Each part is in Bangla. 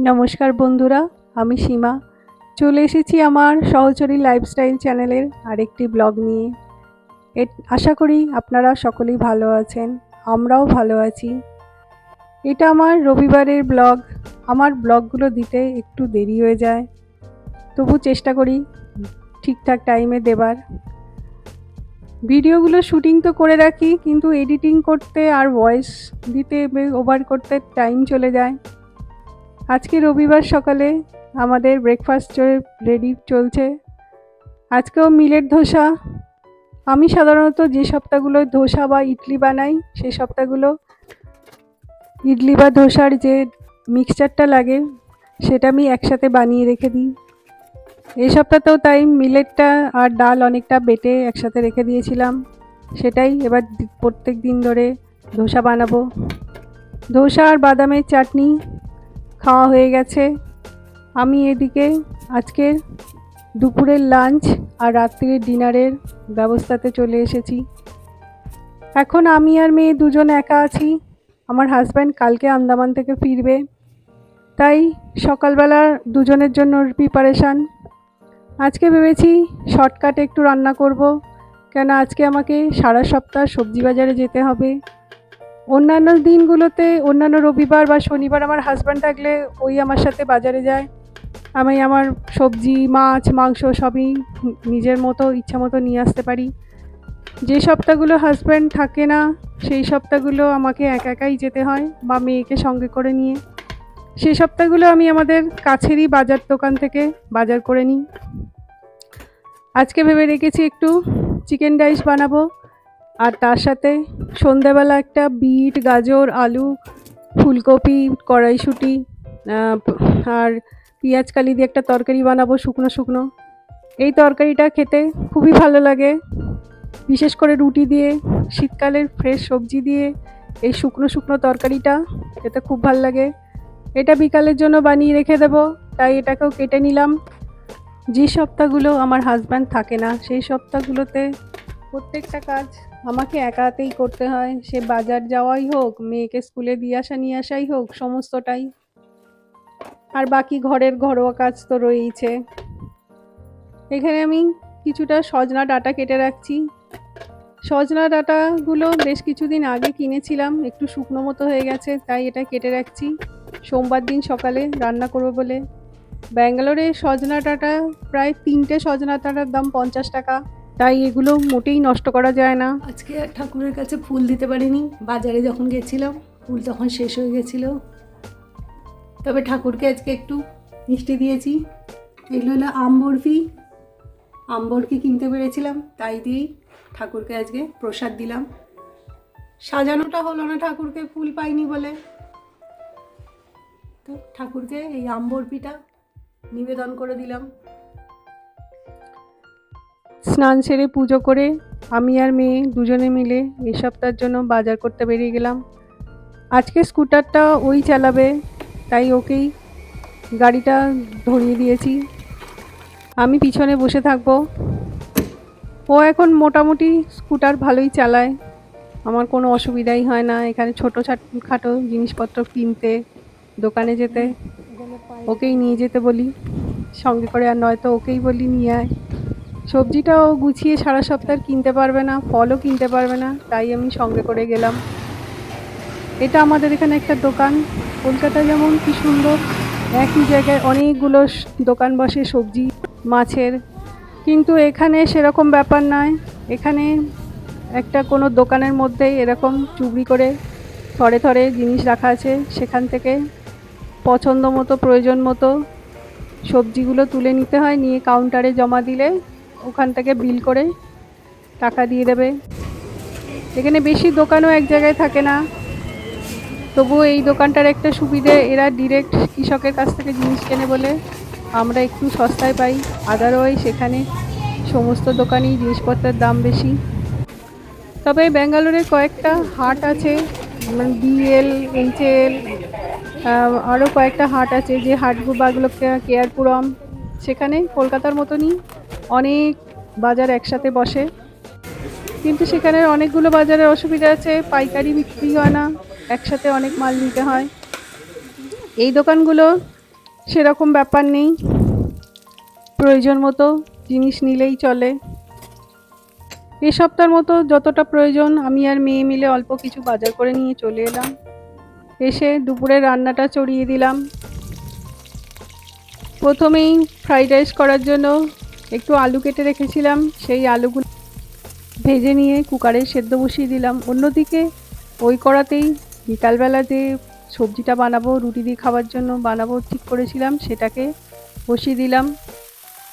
নমস্কার বন্ধুরা, আমি সীমা। চলে এসেছি আমার সহচরী লাইফস্টাইল চ্যানেলের আরেকটি ব্লগ নিয়ে। এ- আশা করি আপনারা সকলেই ভালো আছেন, আমরাও ভালো আছি। এটা আমার রবিবারের ব্লগ আমার ব্লগগুলো দিতে একটু দেরি হয়ে যায়। তবু চেষ্টা করি ঠিকঠাক টাইমে দেবার। ভিডিওগুলো শুটিং তো করে রাখি, কিন্তু এডিটিং করতে আর ভয়েস দিতে ওভার করতে টাইম চলে যায়। আজকে রবিবার সকালে আমাদের ব্রেকফাস্ট রেডি চলছে। আজকেও মিলের ধোসা। আমি সাধারণত যে সপ্তাহগুলো ধোসা বা ইডলি বানাই সেই সপ্তাহগুলো ইডলি বা ধোসার যে মিক্সচারটা লাগে, সেটা আমি একসাথে বানিয়ে রেখে দিই। এই সপ্তাহতেও তাই মিলেটটা আর ডাল অনেকটা বেটে একসাথে রেখে দিয়েছিলাম। সেটাই এবার প্রত্যেক দিন ধরে ধোসা বানাবো। ধোসা আর বাদামের চাটনি খাওয়া হয়ে গেছে। আমি এদিকে আজকে দুপুরের লাঞ্চ আর রাত্রির ডিনারের ব্যবস্থাতে চলে এসেছি। এখন আমি আর মেয়ে দুজন একা আছি। আমার হাজব্যান্ড কালকে আন্দামান থেকে ফিরবে। তাই সকালবেলা দুজনের জন্য প্রিপারেশান আজকে ভেবেছি শর্টকাটে একটু রান্না করব। কেন আজকে আমাকে সারা সপ্তাহ সবজি বাজারে যেতে হবে। অন্যান্য দিনগুলোতে, অন্যান্য রবিবার বা শনিবার আমার হাজব্যান্ড থাকলে ওই আমার সাথে বাজারে যায়। আমি আমার সবজি, মাছ, মাংস সবই নিজের মতো, ইচ্ছা মতো নিয়ে আসতে পারি। যে সপ্তাহগুলো হাজব্যান্ড থাকে না, সেই সপ্তাহগুলো আমাকে একা একাই যেতে হয় বা মেয়েকে সঙ্গে করে নিয়ে। সেই সপ্তাহগুলো আমি আমাদের কাছেরই বাজার দোকান থেকে বাজার করে নিই। আজকে ভেবে রেখেছি একটু চিকেন রাইস বানাবো। আর তার সাথে সন্ধেবেলা একটা বিট, গাজর, আলু, ফুলকপি, কড়াইশুঁটি আর পেঁয়াজ কালি দিয়ে একটা তরকারি বানাবো শুকনো শুকনো। এই তরকারিটা খেতে খুবই ভালো লাগে। বিশেষ করে রুটি দিয়ে, শীতকালের ফ্রেশ সবজি দিয়ে এই শুকনো শুকনো তরকারিটা খেতে খুব ভালো লাগে। এটা বিকালের জন্য বানিয়ে রেখে দেবো, তাই এটাকেও কেটে নিলাম। যে সপ্তাহগুলো আমার হাজব্যান্ড থাকে না, সেই সপ্তাহগুলোতে প্রত্যেকটা কাজ আমাকে একাতেই করতে হয়। সে বাজার যাওয়াই হোক, মেয়েকে স্কুলে দিয়ে আসা নিয়ে আসাই হোক, সমস্তটাই। আর বাকি ঘরের ঘরোয়া কাজ তো রয়েইছে। এখানে আমি কিছুটা সজনা ডাটা কেটে রাখছি। সজনা ডাটাগুলো বেশ কিছুদিন আগে কিনেছিলাম, একটু শুকনো মতো হয়ে গেছে, তাই এটা কেটে রাখছি। সোমবার দিন সকালে রান্না করব বলে। ব্যাঙ্গালোরে সজনা ডাটা, প্রায় তিনটে সজনা ডাটার দাম পঞ্চাশ টাকা। তাই এগুলো মোটেই নষ্ট করা যায় না। আজকে ঠাকুরের কাছে ফুল দিতে পারিনি। বাজারে যখন গেছিলাম, ফুল তখন শেষ হয়ে গেছিল। তবে ঠাকুরকে আজকে একটু মিষ্টি দিয়েছি। এগুলো হলো আম বরফি। আম বরফি কিনতে পেরেছিলাম, তাই দিয়েই ঠাকুরকে আজকে প্রসাদ দিলাম। সাজানোটা হলো না ঠাকুরকে ফুল পাইনি বলে। তো ঠাকুরকে এই আম বরফিটা নিবেদন করে দিলাম। স্নান সেরে পুজো করে আমি আর মেয়ে দুজনে মিলে এই সপ্তাহের জন্য বাজার করতে বেরিয়ে গেলাম। আজকে স্কুটারটা ওই চালাবে, তাই ওকেই গাড়িটা ধরিয়ে দিয়েছি। আমি পিছনে বসে থাকব। ও এখন মোটামুটি স্কুটার ভালোই চালায়। আমার কোনো অসুবিধাই হয় না, এখানে ছোটো খাটো জিনিসপত্র কিনতে, দোকানে যেতে, ওকেই নিয়ে যেতে বলি। সঙ্গে করে আর নয়তো ওকেই বলি, নিয়ে আয়। সবজিটাও গুছিয়ে সারা সপ্তাহ কিনতে পারবে না, ফলও কিনতে পারবে না, তাই আমি সঙ্গে করে গেলাম। এটা আমাদের এখানে একটা দোকান, কলকাতা যেমন কি সুন্দর, একই জায়গায় অনেকগুলো দোকান বসে সবজি, মাছের। কিন্তু এখানে সেরকম ব্যাপার নয়, এখানে একটা কোনো দোকানের মধ্যেই এরকম চুবড়ি করে থরে থরে জিনিস রাখা আছে, সেখান থেকে পছন্দ মতো প্রয়োজন মতো সবজিগুলো তুলে নিতে হয়, নিয়ে কাউন্টারে জমা দিলে ওখান থেকে বিল করে টাকা দিয়ে দেবে। এখানে বেশি দোকানও এক জায়গায় থাকে না। তবুও এই দোকানটার একটা সুবিধে, এরা ডিরেক্ট কৃষকের কাছ থেকে জিনিস কেনে বলে। আমরা একটু সস্তায় পাই আদারওয়াইজ সেখানে সমস্ত দোকানেই জিনিসপত্রের দাম বেশি। তবে ব্যাঙ্গালোরে কয়েকটা হাট আছে বিএল এইচএল আরও কয়েকটা হাট আছে, যে হাটগুলো বাগুলো কেয়ারপুরম, সেখানে কলকাতার মতনই অনেক বাজার একসাথে বসে। কিন্তু সেখানে অনেকগুলো বাজারের অসুবিধা আছে, পাইকারি বিক্রি হয় না, একসাথে অনেক মাল নিতে হয়। এই দোকানগুলো সেরকম ব্যাপার নেই। প্রয়োজন মতো জিনিস নিলেই চলে। এ সপ্তাহের মতো যতটা প্রয়োজন, আমি আর মেয়ে মিলে অল্প কিছু বাজার করে নিয়ে চলে এলাম। এসে দুপুরে রান্নাটা চড়িয়ে দিলাম। প্রথমেই ফ্রাইড রাইস করার জন্য একটু আলু কেটে রেখেছিলাম, সেই আলুগুলো ভেজে নিয়ে কুকারে সেদ্ধ বসিয়ে দিলাম। অন্যদিকে ওই কড়াতেই বিকালবেলা যে সবজিটা বানাবো, রুটি দিয়ে খাওয়ার জন্য বানাবো ঠিক করেছিলাম, সেটাকে বসিয়ে দিলাম।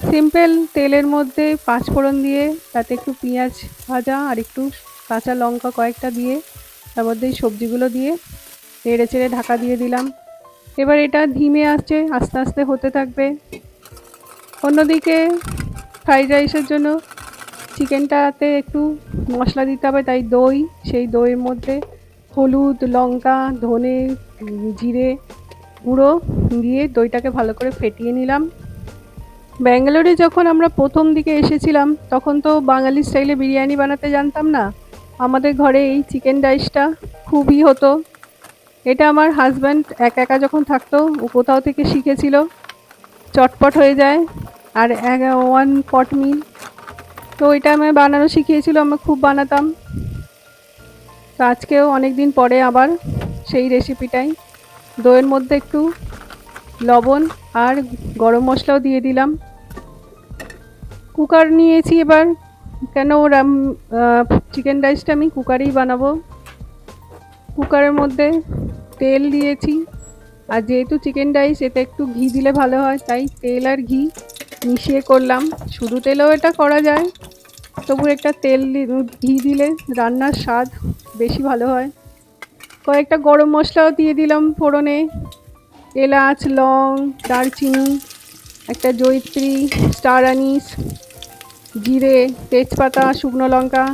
সিম্পল তেলের মধ্যে পাঁচ ফোড়ন দিয়ে, তাতে একটু পেঁয়াজ ভাজা আর একটু কাঁচা লঙ্কা কয়েকটা দিয়ে, তার মধ্যে এই সবজিগুলো দিয়ে নেড়ে চেড়ে ঢাকা দিয়ে দিলাম। এবার এটা ধিমে আসছে, আস্তে আস্তে হতে থাকবে। অন্যদিকে ফ্রাইড রাইসের জন্য চিকেনটাতে একটু মশলা দিতে হবে, তাই দই, সেই দইয়ের মধ্যে হলুদ, লঙ্কা, ধনে জিরে, গুঁড়ো দিয়ে দইটাকে ভালো করে ফেটিয়ে নিলাম। ব্যাঙ্গালোরে যখন আমরা প্রথম দিকে এসেছিলাম, তখন তো বাঙালি স্টাইলে বিরিয়ানি বানাতে জানতাম না। আমাদের ঘরে এই চিকেন রাইসটা খুবই হতো। এটা আমার হাজব্যান্ড একা একা যখন থাকতো, ও কোথাও থেকে শিখেছিল। চটপট হয়ে যায় আর ওয়ান পট মিল তো এটা আমি বানানো শিখিয়েছিল, আমি খুব বানাতাম। তো আজকেও অনেক দিন পরে আবার সেই রেসিপিটাই দইয়ের মধ্যে একটু লবণ আর গরম মশলাও দিয়ে দিলাম। কুকার নিয়েছি এবার। কেন রাম চিকেন রাইসটা আমি কুকারেই বানাবো। কুকারের মধ্যে তেল দিয়েছি। আর যেহেতু চিকেন রাইস এতে একটু ঘি দিলে ভালো হয়, তাই তেল আর ঘি মিশিয়ে করলাম। শুধু তেলেও এটা করা যায়। তবু একটা তেল ঘি দিলে রান্নার স্বাদ বেশি ভালো হয়। কয়েকটা গরম মশলাও দিয়ে দিলাম ফোড়নে। এলাচ, লং, দারচিনি, একটা জয়িত্রী, স্টার আনিস, জিরে, তেজপাতা, শুকনো লঙ্কা।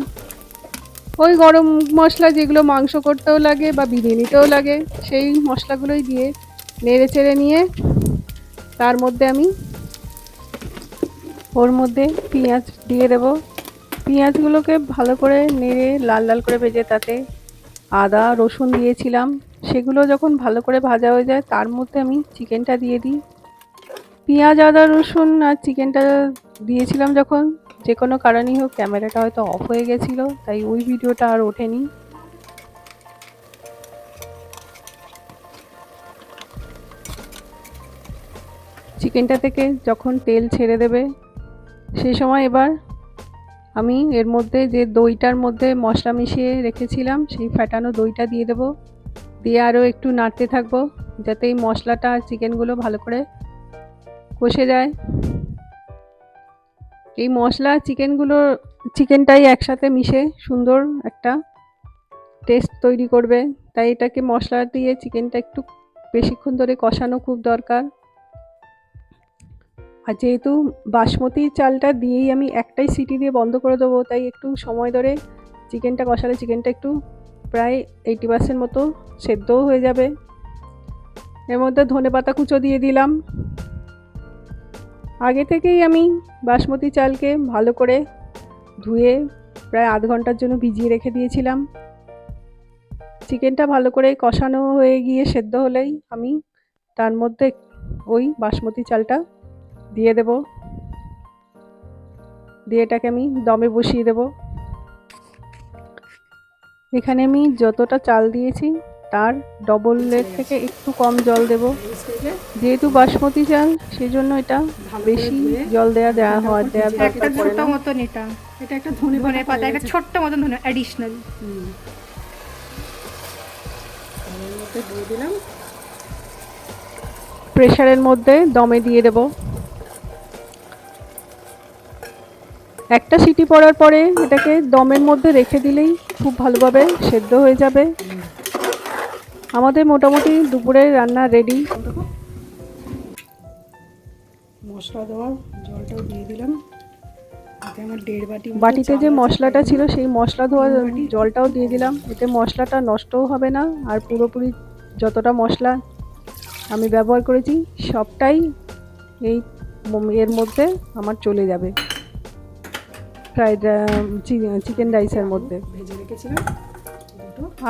ওই গরম মশলা যেগুলো মাংস করতেও লাগে বা বিরিয়ানিতেও লাগে, সেই মশলাগুলোই দিয়ে নেড়ে চেড়ে নিয়ে তার মধ্যে আমি ওর মধ্যে পেঁয়াজ দিয়ে দেব। পেঁয়াজগুলোকে ভালো করে নেড়ে লাল লাল করে ভেজে তাতে আদা, রসুন দিয়েছিলাম। সেগুলো যখন ভালো করে ভাজা হয়ে যায়, তার মধ্যে আমি চিকেনটা দিয়ে দিই। পেঁয়াজ, আদা, রসুন আর চিকেনটা দিয়েছিলাম যখন, যে কোনো কারণেই হোক, ক্যামেরাটা হয়তো অফ হয়ে গেছিল, তাই ওই ভিডিওটা আর ওঠেনি। চিকেনটা থেকে যখন তেল ছেড়ে দেবে সেই সময় এবার আমি এর মধ্যে যে দইটার মধ্যে মশলা মিশিয়ে রেখেছিলাম, সেই ফ্যাটানো দইটা দিয়ে দেবো। দিয়ে আরও একটু নাড়তে থাকব, যাতে এই মশলাটা আর চিকেনগুলো ভালো করে কষে যায়। এই মশলা চিকেনগুলো, চিকেনটাই একসাথে মিশে সুন্দর একটা টেস্ট তৈরি করবে। তাই এটাকে মশলা দিয়ে চিকেনটা একটু বেশিক্ষণ ধরে কষানো খুব দরকার। আর যেহেতু বাসমতি চালটা দিয়েই আমি একটাই সিটি দিয়ে বন্ধ করে দেবো, তাই একটু সময় ধরে চিকেনটা কষালে চিকেনটা একটু প্রায় এইটি পার্সেন্ট মতো সেদ্ধও হয়ে যাবে। এর মধ্যে ধনে পাতা কুচো দিয়ে দিলাম। আগে থেকেই আমি বাসমতি চালকে ভালো করে ধুয়ে প্রায় আধ ঘণ্টার জন্য ভিজিয়ে রেখে দিয়েছিলাম। চিকেনটা ভালো করে কষানো হয়ে গিয়ে সেদ্ধ হলেই আমি তার মধ্যে ওই বাসমতি চালটা দিয়ে দেব। দিয়ে এটাকে আমি দমে বসিয়ে দেব। এখানে আমি যতটা চাল দিয়েছি তার ডবলের থেকে একটু কম জল দেব। যেহেতু বাসমতি চাল সেই জন্য এটা বেশি জল দেওয়া দেওয়া হওয়ার দেওয়ার একটা ছোট মতন এটা। এটা একটা ধনে ধনে পাতা একটা ছোট্ট মতন ধনে অ্যাডিশনাল দিয়ে দিলাম। প্রেশারের মধ্যে দমে দিয়ে দেব। একটা সিটি পড়ার পরে এটাকে দমের মধ্যে রেখে দিলেই খুব ভালোভাবে সেদ্ধ হয়ে যাবে। আমাদের মোটামুটি দুপুরের রান্না রেডি মশলা দেওয়ার জলটাও দিয়ে দিলাম। বাটিতে যে মশলাটা ছিল সেই মশলা ধোয়া জলটাও দিয়ে দিলাম। এতে মশলাটা নষ্টও হবে না আর পুরোপুরি যতটা মশলা আমি ব্যবহার করেছি সবটাই এই এর মধ্যে আমার চলে যাবে। ফ্রাইড চিকেন রাইসের মধ্যে। ভেজে রেখেছিলাম।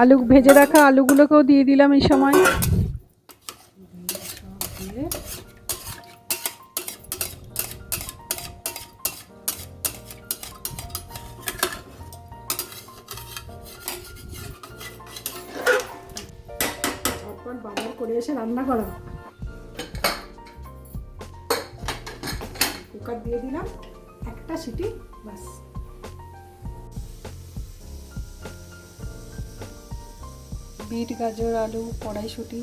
আলু ভেজে রাখা আলুগুলোকেও দিয়ে দিলাম এই সময়। রান্না করা। কুকার দিয়ে দিলাম একটা সিটি। বাস বিট গাজর আলু কড়াইশুঁটি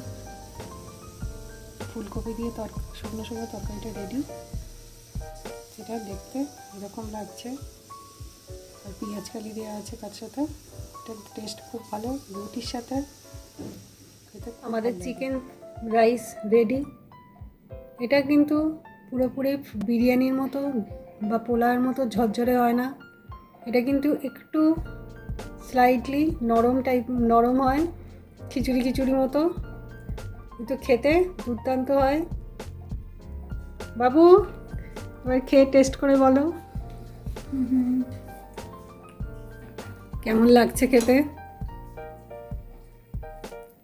ফুলকপি দিয়ে তর শুকনো শুকনো তরকারিটা রেডি যেটা দেখতে এরকম লাগছে। আর পেঁয়াজ কালি দেওয়া আছে তার সাথে। এটার টেস্ট খুব ভালো রুটির সাথে। খেতে আমাদের চিকেন রাইস রেডি এটা কিন্তু পুরোপুরি বিরিয়ানির মতো বা পোলাওয়ের মতো ঝরঝরে হয় না। এটা কিন্তু একটু স্লাইটলি নরম টাইপ নরম হয়, খিচুড়ি খিচুড়ি মতো। কিন্তু খেতে দুর্দান্ত হয়। বাবু, এবার খেয়ে টেস্ট করে বলো। কেমন লাগছে খেতে?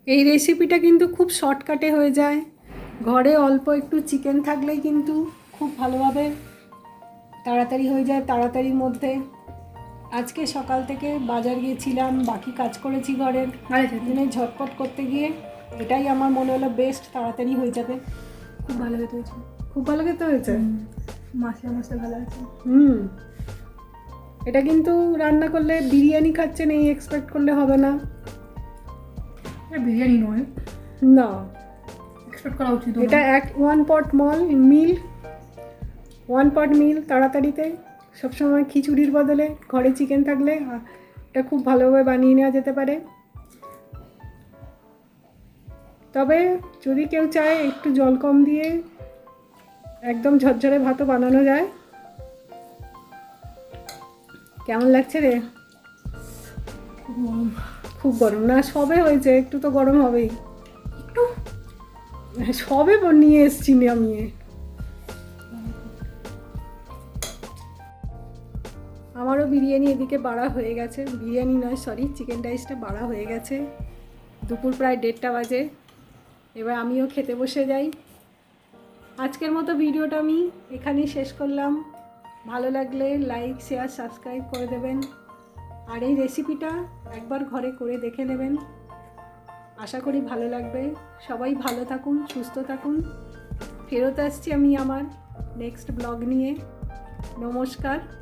এই রেসিপিটা কিন্তু খুব শর্টকাটে হয়ে যায়। ঘরে অল্প একটু চিকেন থাকলেই কিন্তু খুব ভালোভাবে তাড়াতাড়ি হয়ে যায় তাড়াতাড়ির মধ্যে। আজকে সকাল থেকে বাজার গিয়েছিলাম বাকি কাজ করেছি ঘরের। দিনে ঝটপট করতে গিয়ে এটাই আমার মনে হলো বেস্ট তাড়াতাড়ি হয়ে যাবে। খুব ভালো খেতে হয়েছে। খুব ভালো খেতে হয়েছে? মশলা মশলা ভালো আছে। হুম। এটা কিন্তু রান্না করলে বিরিয়ানি খাচ্ছেন এই এক্সপেক্ট করলে হবে না। বিরিয়ানি নয়। না। এক্সপেক্ট করা উচিত এটা এক ওয়ান পট মল মিল ওয়ান পট মিল তাড়াতাড়িতে সবসময় খিচুড়ির বদলে ঘরে চিকেন থাকলে এটা খুব ভালোভাবে বানিয়ে নেওয়া যেতে পারে। তবে যদি কেউ চায় একটু জল কম দিয়ে একদম ঝরঝরে ভাতও বানানো যায়। কেমন লাগছে রে? খুব গরম। না সবে হয়েছে একটু তো গরম হবেই। একটু? সবে নিয়ে এসছি নামিয়ে আমারও বিরিয়ানি এদিকে বাড়া হয়ে গেছে। বিরিয়ানি নয় সরি চিকেন রাইসটা বাড়া হয়ে গেছে। দুপুর প্রায় দেড়টা বাজে। এবার আমিও খেতে বসে যাই। আজকের মতো ভিডিওটা আমি এখানেই শেষ করলাম। ভালো লাগলে লাইক শেয়ার সাবস্ক্রাইব করে দেবেন। আর এই রেসিপিটা একবার ঘরে করে দেখে নেবেন। আশা করি ভালো লাগবে। সবাই ভালো থাকুন, সুস্থ থাকুন। ফেরত আসছি আমি আমার নেক্সট ব্লগ নিয়ে। নমস্কার।